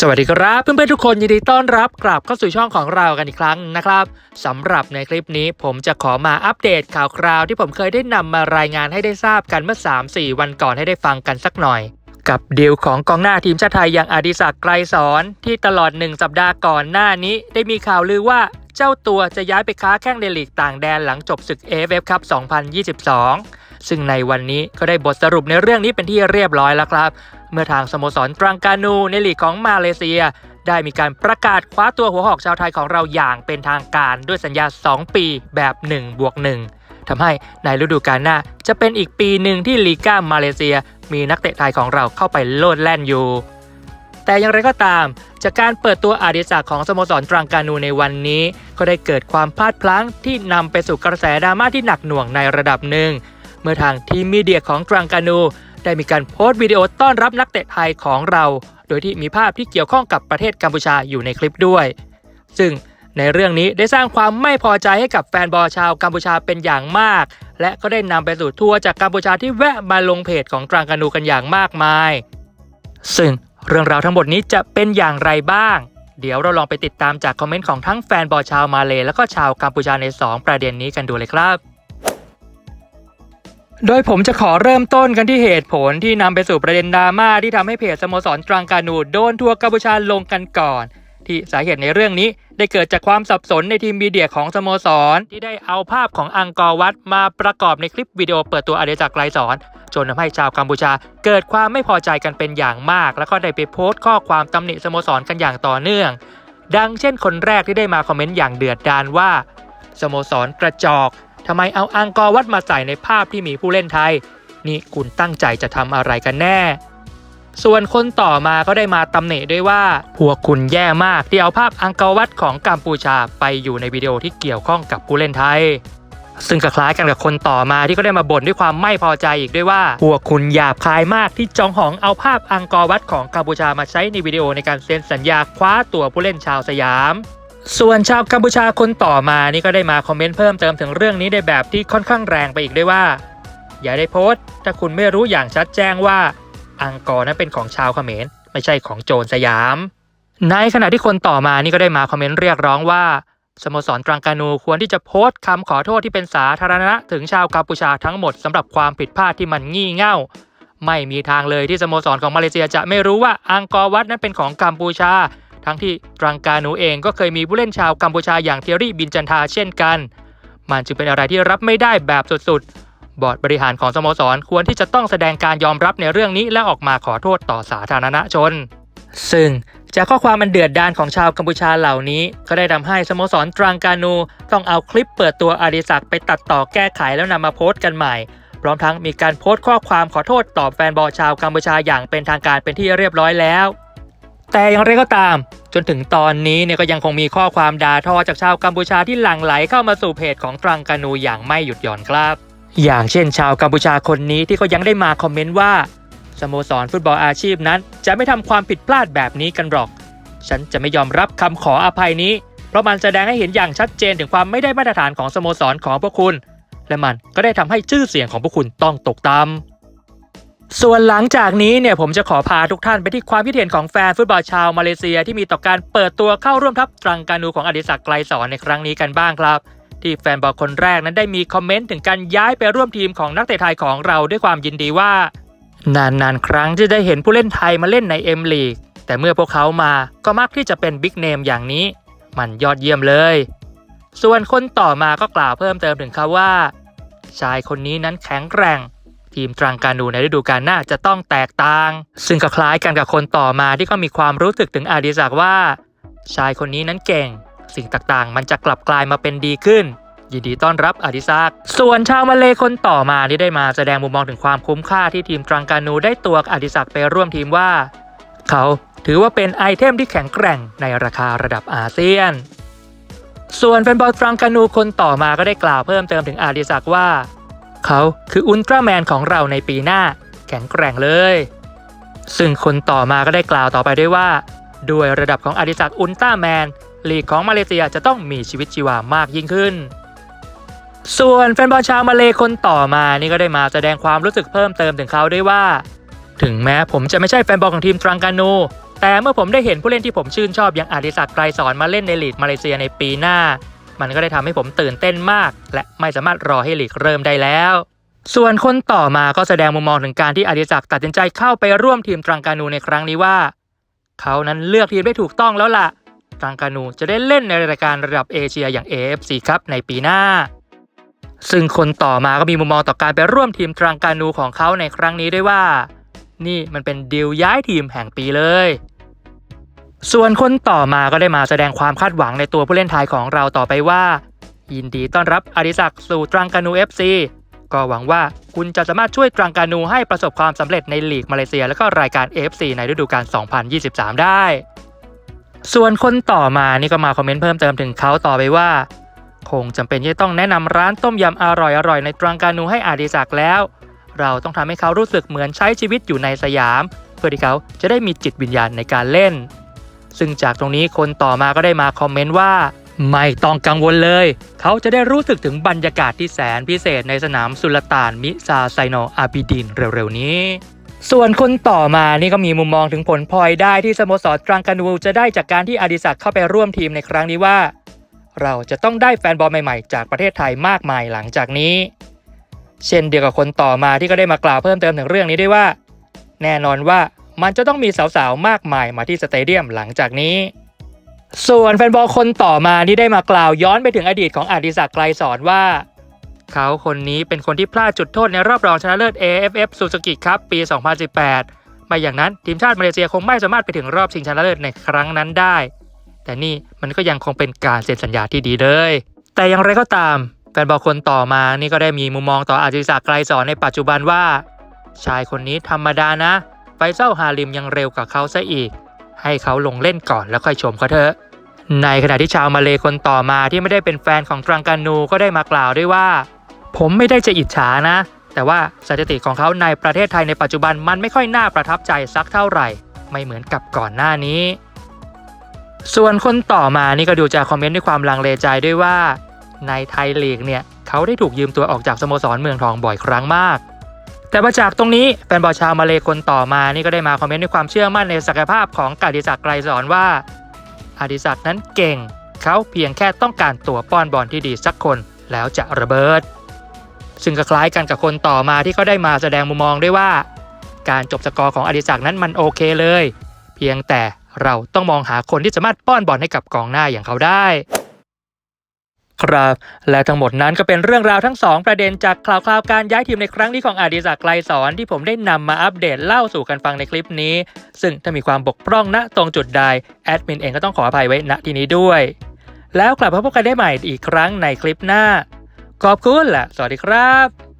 สวัสดีครับเพื่อนๆทุกคนยินดีต้อนรับกลับเข้าสู่ช่องของเรากันอีกครั้งนะครับสำหรับในคลิปนี้ผมจะขอมาอัปเดตข่าวคราวที่ผมเคยได้นำมารายงานให้ได้ทราบกันเมื่อ 3-4 วันก่อนให้ได้ฟังกันสักหน่อย กับดีลของกองหน้าทีมชาติไทยอย่างอดิศักดิ์ไกรสอนที่ตลอด 1 สัปดาห์ก่อนหน้านี้ ได้มีข่าวลือว่าเจ้าตัวจะย้ายไปค้าแข้งในลีกต่างแดนหลังจบศึก AFF ครับ2022 ซึ่งในวันนี้ก็ได้บทสรุปในเรื่องนี้เป็นที่เรียบร้อยแล้วครับ เมื่อทางสโมสรตรังกานูในลีกของมาเลเซีย ได้มีการประกาศคว้าตัวหัวหอกชาวไทยของเราอย่างเป็นทางการด้วยสัญญา 2 ปีแบบ1บวก1ทำให้ในฤดูกาลหน้า จะเป็นอีกปีหนึ่งที่ลีก้ามาเลเซีย มีนักเตะไทยของเราเข้าไปโลดแล่นอยู่แต่อย่างไรก็ตาม จากการเปิดตัวอาดิศักของสโมสรตรังกานูในวันนี้ ก็ได้เกิดความพลาดพลั้งที่นำไปสู่กระแสดราม่าที่หนักหน่วงในระดับหนึ่ง เมื่อทางทีมมีเดียของตรังกานู ได้มีการโพสต์วิดีโอต้อนรับนักเตะไทยของเรา โดยที่มีภาพที่เกี่ยวข้องกับประเทศกัมพูชาอยู่ในคลิปด้วย ซึ่งในเรื่องนี้ได้สร้างความไม่พอใจให้กับแฟนบอลชาวกัมพูชาเป็นอย่างมาก และก็ได้นำไปสู่ทัวร์จากกัมพูชาที่แวะมาลงเพจของตรังกานูกันอย่างมากมาย ซึ่งเรื่องราวทั้งหมดนี้จะเป็นอย่างไรบ้าง เดี๋ยวเราลองไปติดตามจากคอมเมนต์ของทั้งแฟนบอลชาวมาเล แล้วก็ชาวกัมพูชาใน 2 ประเด็นนี้กันดูเลยครับ โดยผมจะขอเริ่มต้นกันที่เหตุผลที่นำไปสู่ประเด็นดราม่าที่ทำให้เพจสโมสรตรังกานูโดนทัวร์กัมพูชาลงกันก่อน ที่สาเหตุในเรื่องนี้ได้เกิดจากความสับสนในทีมมีเดียของสโมสร ที่ได้เอาภาพของอังกอร์วัดมาประกอบในคลิปวิดีโอเปิดตัวอเดจักไกรสอนจนทำให้ชาวกัมพูชาเกิดความไม่พอใจกันเป็นอย่างมาก แล้วก็ได้ไปโพสต์ข้อความตำหนิสโมสรกันอย่างต่อเนื่อง ดังเช่นคนแรกที่ได้มาคอมเมนต์อย่างเดือดดาลว่าสโมสรกระจอก ทำไมเอาอังกอร์วัดมาใส่ในภาพที่มีผู้เล่นไทย นี่คุณตั้งใจจะทำอะไรกันแน่ ส่วนคนต่อมาก็ได้มาตำหนิด้วยว่า พวกคุณแย่มากที่เอาภาพอังกอร์วัดของกัมพูชาไปอยู่ในวิดีโอที่เกี่ยวข้องกับผู้เล่นไทยซึ่งก็คล้ายกันกับคนต่อมาที่ก็ได้มาบ่นด้วยความไม่พอใจอีกด้วยว่า พวกคุณหยาบคายมากที่จองหองเอาภาพอังกอร์วัดของกัมพูชามาใช้ในวิดีโอในการเซ็นสัญญาคว้าตัวผู้เล่นชาวสยาม ส่วนชาวกัมพูชาคนต่อมานี่ก็ได้มาคอมเมนต์เพิ่มเติมถึงเรื่องนี้ในแบบที่ค่อนข้างแรงไปอีกด้วยว่า อย่าได้โพสต์ ถ้าคุณไม่รู้อย่างชัดแจ้งว่า อังกอร์นั้นเป็นของชาวเขมรไม่ใช่ของโจรสยาม ในขณะที่คนต่อมานี่ก็ได้มาคอมเมนต์เรียกร้องว่าสโมสรตรังกานูควรที่จะโพสต์คำขอโทษที่เป็นสาธารณะถึงชาวกัมพูชาทั้งหมดสำหรับความผิดพลาดที่มันงี่เง่า ไม่มีทางเลยที่สโมสรของมาเลเซียจะไม่รู้ว่าอังกอร์วัดนั้นเป็นของกัมพูชา ทั้งที่ตรังกานูเองก็เคยมีผู้เล่นชาวกัมพูชาอย่างเทียรี่บินจันทาเช่นกัน มันจึงเป็นอะไรที่รับไม่ได้แบบสุดๆ บอร์ดบริหารของสโมสรควรที่จะต้องแสดงการยอมรับในเรื่องนี้และออกมาขอโทษต่อสาธารณชน ซึ่งจากข้อความมันเดือดดานของชาวกัมพูชาเหล่านี้ ก็ได้ทำให้สโมสรตรังกานูต้องเอาคลิปเปิดตัวอดิศักดิ์ไปตัดต่อแก้ไขแล้วนำมาโพสต์กันใหม่ พร้อมทั้งมีการโพสต์ข้อความขอโทษตอบแฟนบอลชาวกัมพูชาอย่างเป็นทางการเป็นที่เรียบร้อยแล้ว แต่อย่างไรก็ตาม จนถึงตอนนี้เนี่ยก็ยังคงมีข้อความด่าทอจากชาวกัมพูชาที่หลั่งไหลเข้ามาสู่เพจของตรังกานูอย่างไม่หยุดหย่อนครับ อย่างเช่น ชาวกัมพูชาคนนี้ที่ก็ยังได้มาคอมเมนต์ว่าสโมสรฟุตบอลอาชีพนั้น จะไม่ทำความผิดพลาดแบบนี้กันหรอก ฉันจะไม่ยอมรับคำขออภัยนี้ เพราะมันแสดงให้เห็นอย่างชัดเจนถึงความไม่ได้มาตรฐานของสโมสรของพวกคุณ และมันก็ได้ทำให้ชื่อเสียงของพวกคุณต้องตกต่ำ ส่วนหลังจากนี้เนี่ยผมจะขอพาทุกท่านไปที่ความคิดเห็นของแฟนฟุตบอลชาวมาเลเซียที่มีต่อการเปิดตัวเข้าร่วมทัพตรังกานูของอดิศักดิ์ไกรสอนในครั้งนี้กันบ้างครับ ที่แฟนบอลคนแรกนั้นได้มีคอมเมนต์ถึงการย้ายไปร่วมทีมของนักเตะไทยของเราด้วยความยินดีว่า นานๆ ครั้งที่ได้เห็นผู้เล่นไทยมาเล่นในเอ็มลีกแต่เมื่อพวกเขามาก็มักที่จะเป็นบิ๊กเนมอย่างนี้ มันยอดเยี่ยมเลย ส่วนคนต่อมาก็กล่าวเพิ่มเติมถึงเขาว่า ชายคนนี้นั้นแข็งแกร่ง ทีมตรังการูในฤดูกาลหน้าจะต้องแตกต่าง ซึ่งก็คล้ายกันกับคนต่อมาที่ก็มีความรู้สึกถึงอาดิศักว่า ชายคนนี้นั้นเก่ง สิ่งต่างๆ มันจะกลับกลายมาเป็นดีขึ้น ยินดีต้อนรับอาดิศักส่วนชาวมาเลคนต่อมาที่ได้มาแสดงมุมมองถึงความคุ้มค่าที่ทีมตรังกานูได้ตัวอาดิศักไปร่วมทีมว่า เขาถือว่าเป็นไอเทมที่แข็งแกร่งในราคาระดับอาเซียน ส่วนแฟนบอลตรังกานูคนต่อมาก็ได้กล่าวเพิ่มเติมถึงอาดิศักว่า เขาคืออุลตร้าแมนของเราในปีหน้า แข็งแกร่งเลย ซึ่งคนต่อมาก็ได้กล่าวต่อไปด้วยว่า ด้วยระดับของอดิศักอุลตร้าแมนลีกของมาเลเซียจะต้องมีชีวิตชีวามากยิ่งขึ้น ส่วนแฟนบอลชาวมาเลคนต่อมานี่ก็ได้มาแสดงความรู้สึกเพิ่มเติมถึงเขาด้วยว่า ถึงแม้ผมจะไม่ใช่แฟนบอลของทีมตรังกานู แต่เมื่อผมได้เห็นผู้เล่นที่ผมชื่นชอบอย่างอดิศักไกรสอนมาเล่นในลีกมาเลเซียในปีหน้า มันก็ได้ทำให้ผมตื่นเต้นมาก และไม่สามารถรอให้ลีกเริ่มได้แล้ว ส่วนคนต่อมาก็แสดงมุมมองถึงการที่อดิศักดิ์ตัดสินใจเข้าไปร่วมทีมตรังกานูในครั้งนี้ว่า เขานั้นเลือกทีมได้ถูกต้องแล้วล่ะตรังกานูจะได้เล่นในรายการระดับเอเชียอย่าง AFC ครับในปีหน้า ซึ่งคนต่อมาก็มีมุมมองต่อการไปร่วมทีมตรังกานูของเขาในครั้งนี้ด้วยว่า นี่มันเป็นดีลย้ายทีมแห่งปีเลย ส่วนคนต่อมาก็ได้มาแสดงความคาดหวังในตัวผู้เล่นไทยของเราต่อไปว่า ยินดีต้อนรับอดิศักดิ์สู่ตรังกานู FC ก็หวังว่าคุณจะสามารถช่วยตรังกานูให้ประสบความสำเร็จในลีกมาเลเซีย และก็รายการ AFC ในฤดูกาล 2023 ได้ ส่วนคนต่อมานี่ก็มาคอมเมนต์เพิ่มเติมถึงเขาต่อไปว่า คงจำเป็นที่จะต้องแนะนำร้านต้มยำอร่อยๆในตรังกานูให้อดิศักดิ์แล้ว เราต้องทำให้เขารู้สึกเหมือนใช้ชีวิตอยู่ในสยาม เพื่อที่เขาจะได้มีจิตวิญญาณในการเล่น ซึ่งจากตรงนี้คนต่อมาก็ได้มาคอมเมนต์ว่า ไม่ต้องกังวลเลย เขาจะได้รู้สึกถึงบรรยากาศที่แสนพิเศษในสนามสุลต่านมิซาไซโนอาบิดินเร็วๆนี้ส่วนคนต่อมานี่ก็มีมุมมองถึงผลพลอยได้ที่สโมสรตรังกานูจะได้จากการที่อดิศักดิ์เข้าไปร่วมทีมในครั้งนี้ว่า เราจะต้องได้แฟนบอลใหม่ๆ จากประเทศไทยมากมายหลังจากนี้ เช่นเดียวกับคนต่อมาที่ก็ได้มากล่าวเพิ่มเติมถึงเรื่องนี้ด้วยว่า แน่นอนว่า มันจะต้องมีสาวๆ มากมายมาที่สเตเดียมหลังจากนี้ ส่วนแฟนบอลคนต่อมาที่ได้มากล่าวย้อนไปถึงอดีตของอดิศักดิ์ไกลสอนว่า เขาคนนี้เป็นคนที่พลาดจุดโทษในรอบรองชนะเลิศ AFF ซูซูกิครับปี 2018 ไม่อย่างนั้นทีมชาติมาเลเซียคงไม่สามารถไปถึงรอบชิงชนะเลิศในครั้งนั้นได้ แต่นี่มันก็ยังคงเป็นการเซ็นสัญญาที่ดีเลย แต่อย่างไรก็ตามแฟนบอลคนต่อมานี่ก็ได้มีมุมมองต่ออาจิศักดิ์ไกลสอนในปัจจุบันว่า ชายคนนี้ธรรมดานะ ไฟเซาฮาลิมยังเร็วกว่าเขาซะอีก ให้เขาลงเล่นก่อนแล้วค่อยชมเขาเถอะ ในขณะที่ชาวมาเลคนต่อมาที่ไม่ได้เป็นแฟนของตรังกานูก็ได้มากล่าวด้วยว่า ผมไม่ได้จะอิจฉานะ แต่ว่าสถิติของเขาในประเทศไทยในปัจจุบันมันไม่ค่อยน่าประทับใจสักเท่าไหร่ ไม่เหมือนกับก่อนหน้านี้ ส่วนคนต่อมานี่ก็ดูจากคอมเมนต์ด้วยความลังเลใจด้วยว่า ในไทยลีกเนี่ยเขาได้ถูกยืมตัวออกจากสโมสรเมืองทองบ่อยครั้งมาก แต่มาจากตรงนี้แฟนบอลชาวมาเลคนต่อมานี่ก็ได้มาคอมเมนต์ด้วยความเชื่อมั่นในศักยภาพของกาดิศักดิ์ไกรสอนว่าอดิศักดิ์นั้นเก่ง เขาเพียงแค่ต้องการตัวป้อนบอลที่ดีสักคนแล้วจะระเบิด ซึ่งก็คล้ายกันกับคนต่อมาที่เขาได้มาแสดงมุมมองด้วยว่า การจบสกอร์ของอดิศักดิ์นั้นมันโอเคเลย เพียงแต่เราต้องมองหาคนที่สามารถป้อนบอลให้กับกองหน้าอย่างเขาได้ ครับ และทั้งหมดนั้นก็เป็นเรื่องราวทั้งสองประเด็นจากข่าวคราวการย้ายทีมในครั้งนี้ของอดิศักดิ์ไกลสอนที่ผมได้นำมาอัปเดตเล่าสู่กันฟังในคลิปนี้ ซึ่งถ้ามีความบกพร่องณตรงจุดใดแอดมินเองก็ต้องขออภัยไว้ณที่นี้ด้วย แล้วกลับมาพบกันได้ใหม่อีกครั้งในคลิปหน้า ขอบคุณและสวัสดีครับ